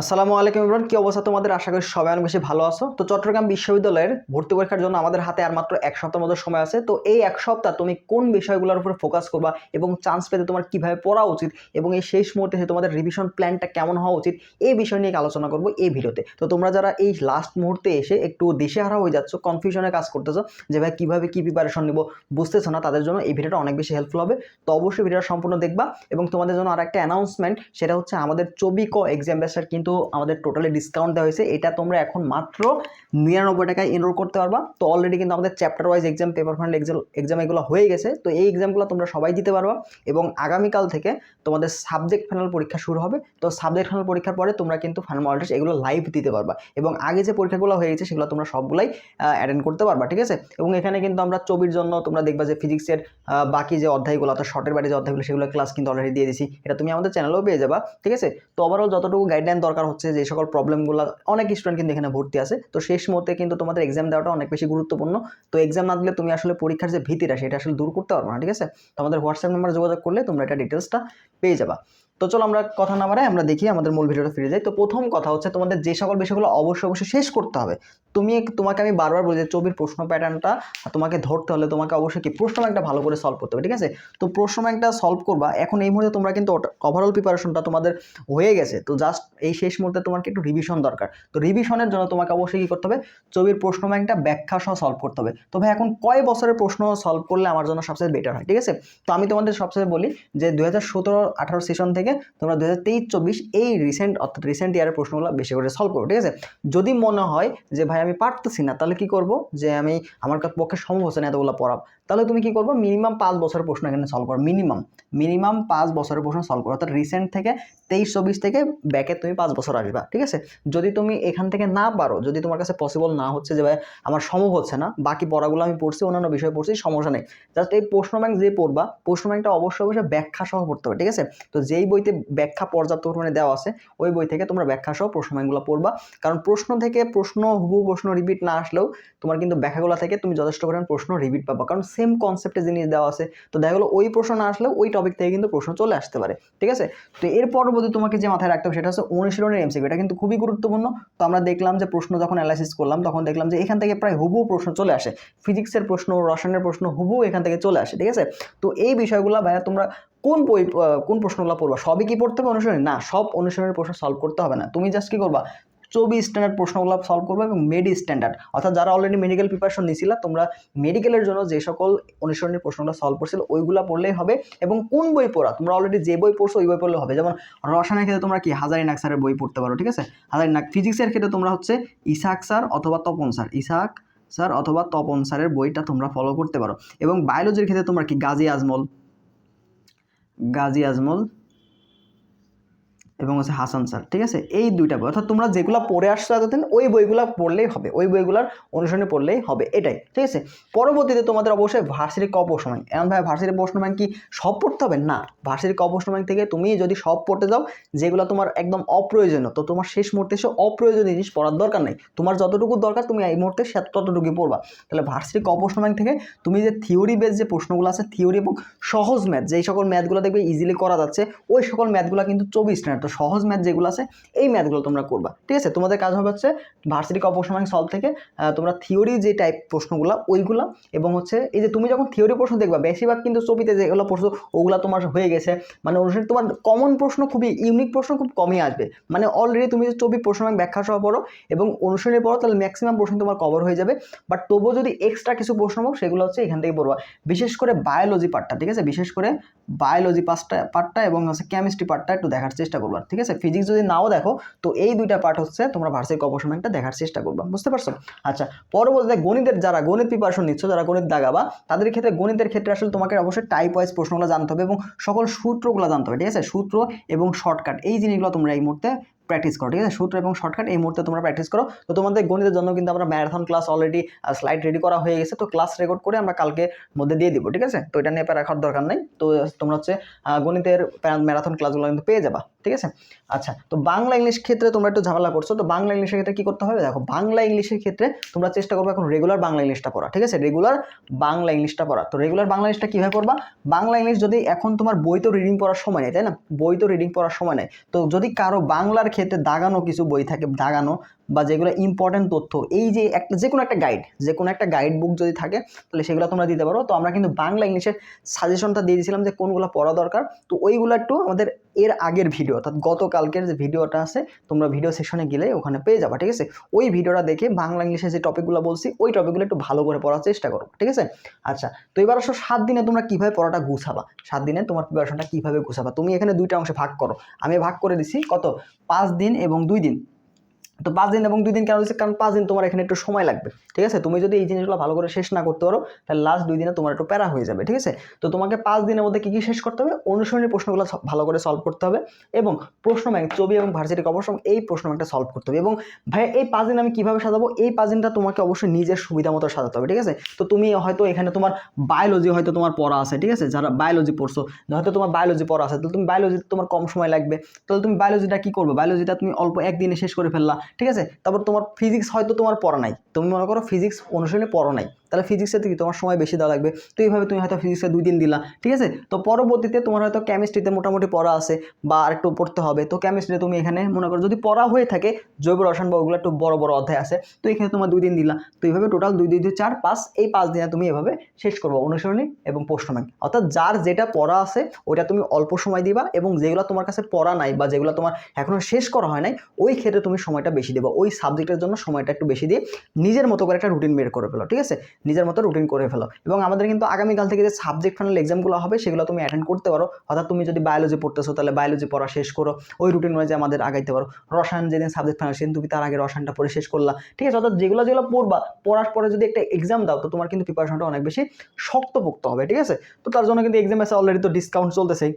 আসসালামু আলাইকুম ইমরান কি অবস্থা তোমাদের? আশা করি সবাই অনেক বেশি ভালো আছো। তো চট্টগ্রাম বিশ্ববিদ্যালয়ের ভর্তি পরীক্ষার জন্য আমাদের হাতে আর মাত্র এক সপ্তাহ মতো সময় আছে। তো এই এক সপ্তাহ তুমি কোন বিষয়গুলোর উপর ফোকাস করবা এবং চান্স পেতে তোমার কীভাবে পড়া উচিত এবং এই শেষ মুহূর্তে তোমাদের রিভিশন প্ল্যানটা কেমন হওয়া উচিত, এই বিষয় নিয়ে আলোচনা করব এই ভিডিওতে। তো তোমরা যারা এই লাস্ট মুহূর্তে এসে একটু দিশেহারা হয়ে যাচ্ছ কনফিউশনে কাজ করতেছো যে ভাই কীভাবে কী প্রিপারেশন নেব বুঝতেছো না, তাদের জন্য এই ভিডিওটা অনেক বেশি হেল্পফুল হবে। তো অবশ্যই ভিডিওটা সম্পূর্ণ দেখবা এবং তোমাদের জন্য আর একটা অ্যানাউন্সমেন্ট সেটা হচ্ছে আমাদের চবিক এক্সাম ব্যাসার কিন্তু আমাদের টোটালি ডিসকাউন্ট দেওয়া হয়েছে। এটা তোমরা এখন মাত্র নিরানব্বই টাকায় এনরোল করতে পারবা। তো অলরেডি কিন্তু আমাদের chapter wise exam paper fund exam exam এগুলো হয়ে গেছে। তো এই এক্সামগুলো তোমরা সবাই দিতে পারবা এবং আগামীকাল থেকে তোমাদের সাবজেক্ট ফাইনাল পরীক্ষা শুরু হবে। তো সাবজেক্ট ফাইনাল পরীক্ষার পরে তোমরা কিন্তু ফাইনাল মডেল এগুলো লাইভ দিতে পারবা। এবং আগে যে পরীক্ষাগুলো হয়ে গেছে সেগুলো তোমরা সবগুলাই অ্যাটেন্ড করতে পারবা, ঠিক আছে? এবং এখানে কিন্তু আমরা চবির জন্য তোমরা দেখবা যে ফিজিক্সের বাকি যে অধ্যায়গুলো, অর্থাৎ শর্টের বাইরে যে অধ্যায়গুলো, সেগুলো ক্লাস কিন্তু অলরেডি দিয়ে দিছি। এটা তুমি আমাদের চ্যানেলেও পেয়ে যাবা, ঠিক আছে? তো ওভারঅল যতটুকু গাইডলাইন দরকার হচ্ছে যে সকল প্রবলেমগুলো অনেক স্টুডেন্ট কিন্তু এখানে ভর্তি আছে। তো শেষ মুহূর্তে কিন্তু তোমাদের এক্সাম দেওয়াটা অনেক বেশি গুরুত্বপূর্ণ। তো এক্সাম না দিলে তুমি আসলে পরীক্ষার যে ভীতিটা, সেটা আসলে দূর করতে পারব না, ঠিক আছে? তোমাদের হোয়াটসঅ্যাপ নাম্বার যোগাযোগ করলে তোমরা এটা ডিটেলসটা পেয়ে যাবা। তো চলো আমরা কথা না বাড়াই আমরা দেখি আমাদের মূল ভিডিওটা ফিরে যাই। তো প্রথম কথা হচ্ছে তোমাদের যে সকল বিষয়গুলো অবশ্যই অবশ্যই শেষ করতে হবে। তুমি তোমাকে আমি বারবার বলি যে ছবির প্রশ্ন প্যাটার্নটা তোমাকে ধরতে হলে তোমাকে অবশ্যই কি প্রশ্ন ব্যাংকটা ভালো করে সলভ করতে হবে, ঠিক আছে? তো প্রশ্ন ব্যাংকটা সলভ করবা, এখন এই মুহূর্তে তোমরা কিন্তু ওভারঅল প্রিপারেশনটা তোমাদের হয়ে গেছে, তো জাস্ট এই শেষ মুহূর্তে তোমাকে একটু রিভিশন দরকার, তো রিভিশনের জন্য তোমাকে অবশ্যই কী করতে হবে? ছবির প্রশ্ন ব্যাংকটা ব্যাখ্যা সহ সলভ করতে হবে, তো ভাই এখন কয় বছরের প্রশ্ন সলভ করলে আমার জন্য সবচেয়ে বেটার হয়, ঠিক আছে? তো আমি তোমাদের সবচেয়ে বলি যে দু হাজার সতেরো আঠারো সেশন থেকে তোমরা দু হাজার তেইশ চব্বিশ এই রিসেন্ট অর্থাৎ রিসেন্ট ইয়ারের প্রশ্নগুলো বেশি করে সলভ করব ঠিক আছে? যদি মনে হয় যে ভাই আমি পারতেছি না, তাহলে কি করব? যে আমি, আমার কাছে পক্ষে সম্ভব হচ্ছে না এতগুলো পড়াব। তাহলে তুমি কি করব? মিনিমাম পাঁচ বছরের প্রশ্ন এখানে সলভ করো। মিনিমাম মিনিমাম পাঁচ বছরের প্রশ্ন সলভ করো। অর্থাৎ রিসেন্ট থেকে তেইশ, চব্বিশ থেকে ব্যাকে তুমি পাঁচ বছর আসবা, ঠিক আছে? যদি তুমি এখান থেকে না পারো, যদি তোমার কাছে পসিবল না হচ্ছে যে ভাই, আমার সম্ভব হচ্ছে না, বাকি পড়াগুলো আমি পড়ছি, অন্যান্য বিষয়ে পড়ছি, সমস্যা নেই। জাস্ট এই প্রশ্ন ব্যাংক যে পড়বা, প্রশ্ন ব্যাংকটা অবশ্যই অবশ্যই ব্যাখ্যা সহ পড়তে হবে, ঠিক আছে? তো যেই বইতে ব্যাখ্যা পর্যাপ্ত পরিমাণে দেওয়া আছে, ওই বই থেকে তোমরা ব্যাখ্যা সহ প্রশ্ন ব্যাংকগুলো পড়বা। কারণ প্রশ্ন থেকে প্রশ্ন হুবু প্রশ্ন রিপিট না আসলেও তোমার কিন্তু ব্যাখ্যাগুলো থেকে তুমি যথেষ্ট পরিমাণ প্রশ্ন রিপিট পাবা। কারণ সেম কনসেপ্টে জিনিস দেওয়া আছে। তো দেখা গেলো ওই প্রশ্ন না আসলেও ওই টপিক থেকে কিন্তু প্রশ্ন চলে আসতে পারে। ঠিক আছে? তো এর পরবর্তী তোমাকে যে মাথায় রাখতে হবে সেটা হচ্ছে অনুশীলনের এমসিকিউ এটা কিন্তু খুবই গুরুত্বপূর্ণ। তো আমরা দেখলাম যে প্রশ্ন যখন অ্যানালাইসিস করলাম, তখন দেখলাম যে এখান থেকে প্রায় হুবু প্রশ্ন চলে আসে। ফিজিক্সের প্রশ্ন রসায়নের প্রশ্ন হুবু এখান থেকে চলে আসে। ঠিক আছে? তো এই বিষয়গুলো ভাইয়া তোমরা কোন বই কোন প্রশ্নগুলো পড়বা? সবই কি পড়তে হবে অনুশীলনী? না, সব অনুশীলনের প্রশ্ন সলভ করতে হবে না। তুমি জাস্ট কি করবা? চব্বিশ স্ট্যান্ডার্ড প্রশ্নগুলো সলভ করবে এবং মেডি স্ট্যান্ডার্ড অর্থাৎ যারা অলরেডি মেডিকেল প্রিপারেশন নিয়েছিল তোমরা মেডিকেলের জন্য যে সকল অনুসরণের প্রশ্নগুলো সলভ করছিল, ওইগুলো পড়লেই হবে এবং কোন বই পড়া? তোমরা অলরেডি যে বই পড়ছো, ওই বই পড়লে হবে। যেমন রসায়নের ক্ষেত্রে তোমরা কি হাজারি নাক স্যারের বই পড়তে পারো, ঠিক আছে? হাজারি নাক ফিজিক্সের ক্ষেত্রে তোমরা হচ্ছে ইসাক স্যার অথবা তপন স্যার। ইসাক স্যার অথবা তপন স্যারের বইটা তোমরা ফলো করতে পারো। এবং বায়োলজির ক্ষেত্রে তোমরা কি? গাজী আজমল। গাজী আজমল এবং হচ্ছে হাসান স্যার, ঠিক আছে? এই দুইটা বই, অর্থাৎ তোমরা যেগুলো পড়ে আসছো এতদিন, ওই বইগুলো পড়লেই হবে, ওই বইগুলোর অনুসরণে পড়লেই হবে, এটাই, ঠিক আছে? পরবর্তীতে তোমাদের অবশ্যই ভার্সিটি ক প্রশ্ন ব্যাংক এমন ভাই ভার্সিটি প্রশ্ন ব্যাংক কি সব পড়তে হবে? না ভার্সিটি ক প্রশ্ন ব্যাংক থেকে তুমি যদি সব পড়তে যাও, যেগুলো তোমার একদম অপ্রয়োজনীয়, তো তোমার শেষ মুহূর্তে এসে অপ্রয়োজনীয় জিনিস পড়ার দরকার নেই। তোমার যতটুকু দরকার তুমি এই মুহূর্তে সে ততটুকুই পড়বা। তাহলে ভার্সিটি ক প্রশ্ন ব্যাংক থেকে তুমি যে থিওরি বেস যে প্রশ্নগুলো আছে থিওরি এবং সহজ ম্যাথ যেই সকল ম্যাথগুলো দেখবে ইজিলি করা যাচ্ছে, ওই সকল ম্যাথগুলো কিন্তু চব্বিশ না তো সহজ ম্যাথ যেগুলো আছে, এই ম্যাথগুলো তোমরা করবা। ঠিক আছে? তোমাদের কাজ হবে হচ্ছে ভার্সিটি অপসমাং সলভ থেকে তোমরা থিওরি যে টাইপ প্রশ্নগুলো, ওইগুলো, এবং হচ্ছে এই যে তুমি যখন থিওরি প্রশ্ন দেখবা, বেশিরভাগ কিন্তু ছবিতে যেগুলো প্রশ্ন, ওগুলো তোমার হয়ে গেছে। মানে অনুসারে তোমার কমন প্রশ্ন খুবই ইউনিক প্রশ্ন খুব কমই আসবে। মানে অলরেডি তুমি যদি ছবি প্রশ্ন ব্যাখ্যা সহ পড়ো, এবং অনুসারে পড়ো, তাহলে ম্যাক্সিমাম প্রশ্ন তোমার কভার হয়ে যাবে। বাট তবুও যদি এক্সট্রা কিছু প্রশ্ন হোক সেগুলো হচ্ছে এখান থেকে পড়বা। বিশেষ করে বায়োলজি পার্টটা ঠিক আছে? বিশেষ করে বায়োলজি পার্টটা পার্টটা এবং হচ্ছে কেমিস্ট্রি পার্টটা একটু দেখার চেষ্টা করবা। ঠিক আছে? ফিজিক্স যদি নাও দেখো, তো এই দুইটা পার্ট হচ্ছে তোমরা ভার্সিক অপশনটা দেখার চেষ্টা করবা, বুঝতে পারছ? আচ্ছা পরবর্তীতে গণিতের যারা গণিত প্রিপারেশন নিচ্ছ, যারা গণিত দাগাবা তাদের ক্ষেত্রে গণিতের ক্ষেত্রে আসলে তোমাকে অবশ্যই টাইপ ওয়াইজ প্রশ্নগুলো জানতে হবে এবং সকল সূত্রগুলো জানতে হবে, ঠিক আছে? সূত্র এবং শর্টকাট এই জিনিসগুলো তোমরা এই মুহূর্তে প্র্যাকটিস করো, ঠিক আছে? সূত্র এবং শর্টকাট এই মুহূর্তে তোমরা প্র্যাকটিস করো। তো তোমাদের গণিতের জন্য কিন্তু আমরা marathon class already slide ready করা হয়ে গেছে। তো ক্লাস রেকর্ড করে আমরা কালকে মধ্যে দিয়ে দিব, ঠিক আছে? তো এটা নিয়ে রাখার দরকার নেই। তো তোমরা হচ্ছে গণিতের ম্যারাথন ক্লাসগুলো কিন্তু পেয়ে যাবা, ঠিক আছে? আচ্ছা তো বাংলা ইংলিশ ক্ষেত্রে তোমরা একটু ঝামেলা করছ। তো বাংলা ইংলিশের ক্ষেত্রে কী করতে হবে? দেখো, বাংলা ইংলিশের ক্ষেত্রে তোমরা চেষ্টা করবে এখন রেগুলার বাংলা ইংলিশটা পড়া, ঠিক আছে? রেগুলার বাংলা ইংলিশটা পড়া। তো রেগুলার বাংলা ইংলিশটা কীভাবে পড়বা বাংলা ইংলিশ যদি এখন তোমার বই তো রিডিং পড়ার সময় নেই, তাই না? বই তো রিডিং পড়ার সময় নেই। তো যদি কারও বাংলার ক্ষেত্রে ক্ষেত্রে দাগানো কিছু বই থাকে দাগানো বা যেগুলো ইম্পর্টেন্ট তথ্য, এই যে একটা যে কোনো একটা গাইড যে কোনো একটা গাইড বুক যদি থাকে, তাহলে সেগুলো তোমরা দিতে পারো। তো আমরা কিন্তু বাংলা ইংলিশের সাজেশনটা দিয়ে দিয়েছিলাম যে কোনগুলো পড়া দরকার। তো ওইগুলো একটু আমাদের এর আগের ভিডিও অর্থাৎ গতকালকের যে ভিডিওটা আছে, তোমরা ভিডিও সেকশনে গেলে ওখানে পেয়ে যাবা, ঠিক আছে? ওই ভিডিওটা দেখে বাংলা ইংলিশে যে টপিকগুলো বলছি, ওই টপিকগুলো একটু ভালো করে পড়ার চেষ্টা করো, ঠিক আছে? আচ্ছা তো এবার আসো সাত দিনে তোমরা কীভাবে পড়াটা গুছাবা? সাত দিনে তোমার প্রিপারেশনটা কীভাবে গুছাবা? তুমি এখানে দুইটা অংশে ভাগ করো। আমি ভাগ করে দিছি, কত? পাঁচ দিন এবং দুই দিন। তো পাঁচ দিন এবং দুই দিন কেন হচ্ছে কারণ পাঁচ দিন তোমার এখানে একটু সময় লাগবে, ঠিক আছে? তুমি যদি এই জিনিসগুলো ভালো করে শেষ না করতে পারো, তাহলে লাস্ট দুই দিনে তোমার একটু প্যারা হয়ে যাবে, ঠিক আছে? তো তোমাকে পাঁচ দিনের মধ্যে কী কী শেষ করতে হবে? অনুসরণের প্রশ্নগুলো ভালো করে সলভ করতে হবে এবং প্রশ্ন ব্যাংক ছবি এবং ভার্সিটি অবশ্যই এই প্রশ্ন ব্যাংকটা সলভ করতে হবে এবং ভাই এই পাঁচ দিন আমি কীভাবে সাজাবো? এই পাঁচ দিনটা তোমাকে অবশ্যই নিজের সুবিধা মতো সাজাতে হবে, ঠিক আছে? তো তুমি হয়তো এখানে তোমার বায়োলজি হয়তো তোমার পড়া আছে, ঠিক আছে? যারা বায়োলজি পড়ছো হয়তো তোমার বায়োলজি পড়া আছে, তাহলে তুমি বায়োলজিতে তোমার কম সময় লাগবে, তাহলে তুমি বায়োলজিটা কী করবে? বায়োলজিটা তুমি অল্প একদিনে শেষ করে ফেললা ঠিক আছে? তারপর তোমার ফিজিক্স হয়তো তোমার পড়া নাই। তুমি মনে করো ফিজিক্স অনুশীলনে পড়ো নাই। তাহলে ফিজিক্সের থেকে তোমার সময় বেশি দেওয়া লাগবে। তো এইভাবে তুমি হয়তো ফিজিক্সে দুই দিন দিলা, ঠিক আছে? তো পরবর্তীতে তোমার হয়তো কেমিস্ট্রিতে মোটামুটি পড়া আছে বা আরেকটু পড়তে হবে। তো কেমিস্ট্রিতে তুমি এখানে মনে করো যদি পড়া হয়ে থাকে, জৈব রসায়ন বা ওগুলো একটু বড় বড় অধ্যায় আছে, তো এখানে তোমার দুই দিন দিলা। তো এইভাবে টোটাল দুই দুই দুই, চার, পাঁচ, এই পাঁচ দিনে তুমি এভাবে শেষ করব অনুসরণী এবং প্রশ্ন অর্থাৎ যার যেটা পড়া আছে ওটা তুমি অল্প সময় দিবা এবং যেগুলো তোমার কাছে পড়া নাই বা যেগুলো তোমার এখনও শেষ করা হয় নাই, ওই ক্ষেত্রে তুমি সময়টা বেশি দেবো। ওই সাবজেক্টের জন্য সময়টা একটু বেশি দিয়ে নিজের মতো করে একটা রুটিন বের করে ফেলো, ঠিক আছে? নিজের মতো রুটিন করে ফেলো। এবং আমাদের কিন্তু আগামীকাল থেকে যে সাবজেক্ট ফাইনাল এক্সামগুলো হবে, সেগুলো তুমি অ্যাটেন্ড করতে পারো। অর্থাৎ তুমি যদি বায়োলজি পড়তেছো, তাহলে বায়োলজি পড়া শেষ করো। ওই রুটিন অনুযায়ী আমাদের আগাইতে পারো। রসায়ন যেদিন সাবজেক্ট ফাইনাল সেদিন তুমি তার আগে রসায়নটা পড়ে শেষ করলা। ঠিক আছে? অর্থাৎ যেগুলো যেগুলো পড়বা, পড়ার পরে যদি একটা এক্সাম দাও, তো তোমার কিন্তু প্রিপারেশনটা অনেক বেশি শক্তপোক্ত হবে। ঠিক আছে? তো তার জন্য কিন্তু এক্সাম আছে অলরেডি তো ডিসকাউন্ট চলতেছেই।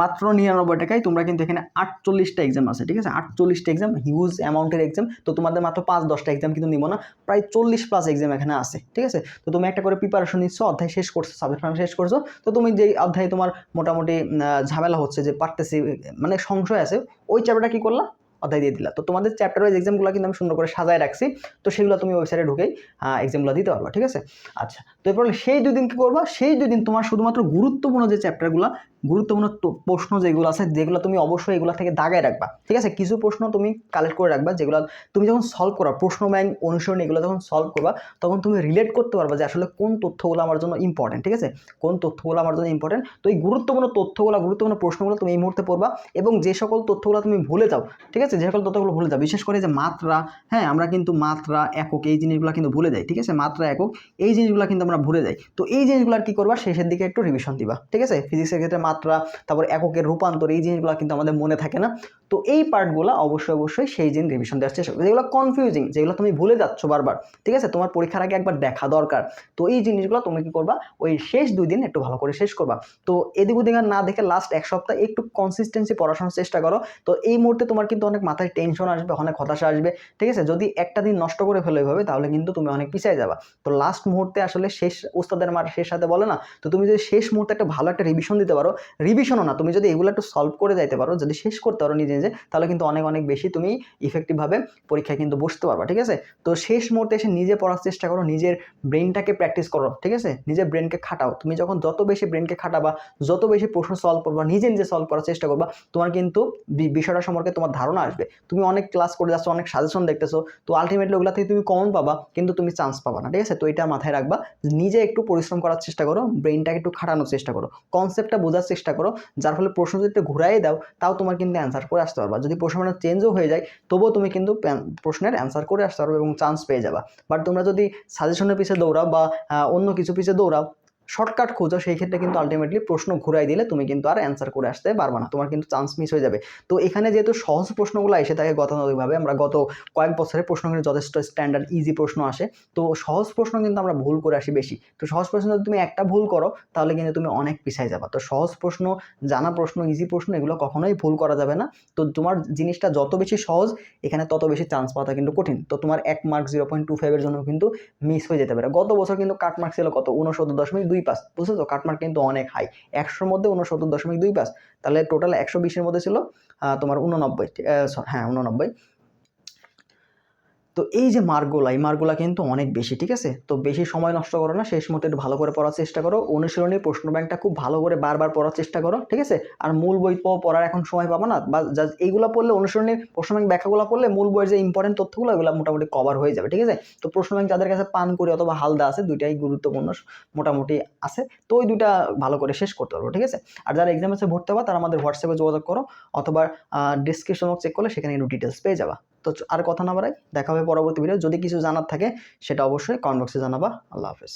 মাত্র নিরানব্বই টাকায় তোমরা কিন্তু এখানে আটচল্লিশটা এক্সাম আছে, ঠিক আছে? আটচল্লিশটা এক্সাম হিউজ অ্যামাউন্টের এক্সাম তো তোমাদের মাত্র পাঁচ, দশটা এক্সাম কিন্তু নিব না, প্রায় চল্লিশ প্লাস এক্সাম এখানে আছে, ঠিক আছে? তো তুমি একটা করে প্রিপারেশন নিচ্ছ, অধ্যায় শেষ করছ সাবজেক্ট ফাইনাল শেষ করছ, তো তুমি যেই অধ্যায়ে তোমার মোটামুটি ঝামেলা হচ্ছে যে পারতেছি মানে সংশয় আছে, ওই চ্যাপ্টারটা কী করলা? অধ্যায় দিয়ে দিলা। তো তোমাদের চ্যাপ্টার ওয়াইজ এক্সামগুলো কিন্তু আমি সুন্দর করে সাজায় রাখছি, তো সেগুলো তুমি ওয়েবসাইটে ঢুকেই এক্সামগুলো দিতে পারবা, ঠিক আছে? আচ্ছা তো এরপর সেই দুই দিন কী করবা? সেই দুই দিন তোমার শুধুমাত্র গুরুত্বপূর্ণ যে চ্যাপ্টারগুলো গুরুত্বপূর্ণ প্রশ্ন যেগুলো আছে, যেগুলো তুমি অবশ্যই এগুলো থেকে দাগায় রাখবা। ঠিক আছে? কিছু প্রশ্ন তুমি কালেক্ট করে রাখবা, যেগুলো তুমি যখন সলভ করবা, প্রশ্ন ব্যাংক অনুসরণ এগুলো যখন সলভ করবা, তখন তুমি রিলেট করতে পারবা যে আসলে কোন তথ্যগুলো আমার জন্য ইম্পর্টেন্ট ঠিক আছে? কোন তথ্যগুলো আমার জন্য ইম্পর্টেন্ট তো এই গুরুত্বপূর্ণ তথ্যগুলো, গুরুত্বপূর্ণ প্রশ্নগুলো তুমি এই মুহূর্তে পড়বা এবং যে সকল তথ্যগুলো তুমি ভুলে যাও, ঠিক আছে? যে সকল তথ্যগুলো ভুলে যাও, বিশেষ করে যে মাত্রা হ্যাঁ? আমরা কিন্তু মাত্রা, একক, এই জিনিসগুলো কিন্তু ভুলে যাই, ঠিক আছে? মাত্রা, একক, এই জিনিসগুলো কিন্তু আমরা ভুলে যাই। তো এই জিনিসগুলো আর কি করবা? শেষের দিকে একটু রিভিশন দিবা, ঠিক আছে? ফিজিক্সের ক্ষেত্রে মাত্রা, তারপর এককের রূপান্তর, এই জিনিসগুলো কিন্তু আমাদের মনে থাকে না। তো এই পার্টগুলো অবশ্যই অবশ্যই সেই দিন রিভিশন দেওয়ার চেষ্টা করবে। যেগুলো কনফিউজিং যেগুলো তুমি ভুলে যাচ্ছ বারবার, ঠিক আছে? তোমার পরীক্ষার আগে একবার দেখা দরকার। তো এই জিনিসগুলো তুমি কি করবা? ওই শেষ দুই দিন একটু ভালো করে শেষ করবা। তো এদিক ওদিক আর না দেখে লাস্ট এক সপ্তাহ একটু কনসিস্টেন্সি পড়াশোনার চেষ্টা করো। তো এই মুহূর্তে তোমার কিন্তু অনেক মাথায় টেনশন আসবে, অনেক হতাশা আসবে, ঠিক আছে? যদি একটা দিন নষ্ট করে ফেলো এভাবে, তাহলে কিন্তু তুমি অনেক পিছিয়ে যাবা। তো লাস্ট মুহূর্তে আসলে শেষ উস্তাদের মার শেষ সাথে বলে না? তো তুমি যদি শেষ মুহূর্তে একটা ভালো একটা রিভিশন দিতে পারো রিভিশনও না, তুমি যদি এগুলো একটু সলভ করে যাইতে পারো, যদি শেষ করতে পারো নিজে নিজে, তাহলে কিন্তু অনেক অনেক বেশি তুমি ইফেক্টিভভাবে পরীক্ষায় কিন্তু বসতে পারবা, ঠিক আছে? তো শেষ মুহূর্তে এসে নিজে পড়ার চেষ্টা করো, নিজের ব্রেনটাকে প্র্যাকটিস করো, ঠিক আছে? নিজের ব্রেনকে খাটাও। তুমি যখন যত বেশি ব্রেনকে খাটাবা, যত বেশি প্রশ্ন সলভ করবা, নিজে নিজে সলভ করার চেষ্টা করবা, তোমার কিন্তু বিষয়টা সম্পর্কে তোমার ধারণা আসবে। তুমি অনেক ক্লাস করে যাচ্ছ, অনেক সাজেশন দেখতেছো, তো আলটিমেটলি ওগুলা থেকে তুমি কমন পাবা, কিন্তু তুমি চান্স পাবা না, ঠিক আছে? তো এটা মাথায় রাখবা, নিজে একটু পরিশ্রম করার চেষ্টা করো ব্রেনটাকে একটু খাটানোর চেষ্টা করো। কনসেপ্টটা বোঝার চেষ্টা করো, যার ফলে প্রশ্ন যদি একটু ঘুরাই দাও, তাও তোমার কিন্তু অ্যান্সার করে আসতে পারবা। যদি প্রশ্ন চেঞ্জও হয়ে যায়, তবুও তুমি কিন্তু প্রশ্নের অ্যান্সার করে আসতে পারবে এবং চান্স পেয়ে যাবা। বাট তোমরা যদি সাজেশনের পিছিয়ে দৌড়াও বা অন্য কিছু পিছিয়ে দৌড়াও শর্টকাট খোঁজো, সেই ক্ষেত্রে কিন্তু আলটিমেটলি প্রশ্ন ঘুরাই দিলে তুমি কিন্তু আর অ্যান্সার করে আসতে পারবে না। তোমার কিন্তু চান্স মিস হয়ে যাবে। তো এখানে যেহেতু সহজ প্রশ্নগুলো এসে থাকে গতানুগতিকভাবে আমরা গত কয়েক প্রশ্ন কিন্তু যথেষ্ট স্ট্যান্ডার্ড ইজি প্রশ্ন আসে। তো সহজ প্রশ্ন কিন্তু আমরা ভুল করে আসি বেশি। তো সহজ প্রশ্ন যদি তুমি একটা ভুল করো, তাহলে কিন্তু তুমি অনেক পিছাই যাবা। তো সহজ প্রশ্ন, জানা প্রশ্ন ইজি প্রশ্ন, এগুলো কখনোই ভুল করা যাবে না। তো তোমার জিনিসটা যত বেশি সহজ, এখানে তত বেশি চান্স পাওয়া কিন্তু কঠিন। তো তোমার এক মার্ক জিরো পয়েন্ট টু ফাইভের জন্য কিন্তু মিস হয়ে যেতে পারে। গত বছর কিন্তু কাট মার্ক ছিল কত? উনসত্তর দশমিক দুই পাঁচ, বুঝেছ? তো কাট কিন্তু অনেক হাই একশোর মধ্যে উনসত্তর দশমিক দুই পাঁচ, তাহলে টোটাল একশো বিশের মধ্যে ছিল তোমার উননব্বই হ্যাঁ উননব্বই তো এই যে মার্কগুলো এই মার্কগুলো কিন্তু অনেক বেশি, ঠিক আছে? তো বেশি সময় নষ্ট করো না, শেষ একটু ভালো করে পড়ার চেষ্টা করো। অনুশীলনী, প্রশ্ন ব্যাংকটা খুব ভালো করে বারবার পড়ার চেষ্টা করো, ঠিক আছে? আর মূল বই পড়ার এখন সময় পাবো না, বা এইগুলো পড়লে অনুশীলনীর প্রশ্ন ব্যাংক ব্যাখ্যাগুলো পড়লে মূল বইয়ের যে ইম্পর্টেন্ট তথ্যগুলো এগুলো মোটামুটি কভার হয়ে যাবে, ঠিক আছে? তো প্রশ্ন ব্যাংক যাদের কাছে পান করি অথবা হালদা আছে, দুইটাই গুরুত্বপূর্ণ মোটামুটি আছে। তো ওই দুইটা ভালো করে শেষ করতে পারব, ঠিক আছে? আর যারা এক্সাম আছে ভর্তি হবা, তারা আমাদের হোয়াটসঅ্যাপে যোগাযোগ করো, অথবা ডিসক্রিপশন বক্স চেক করলে সেখানে একটু ডিটেলস পেয়ে যাবা। তো আর কথা না বাড়াই, দেখা হবে পরবর্তী ভিডিও যদি কিছু জানার থাকে, সেটা অবশ্যই কমেন্ট বক্সে জানাবা। আল্লাহ হাফেজ।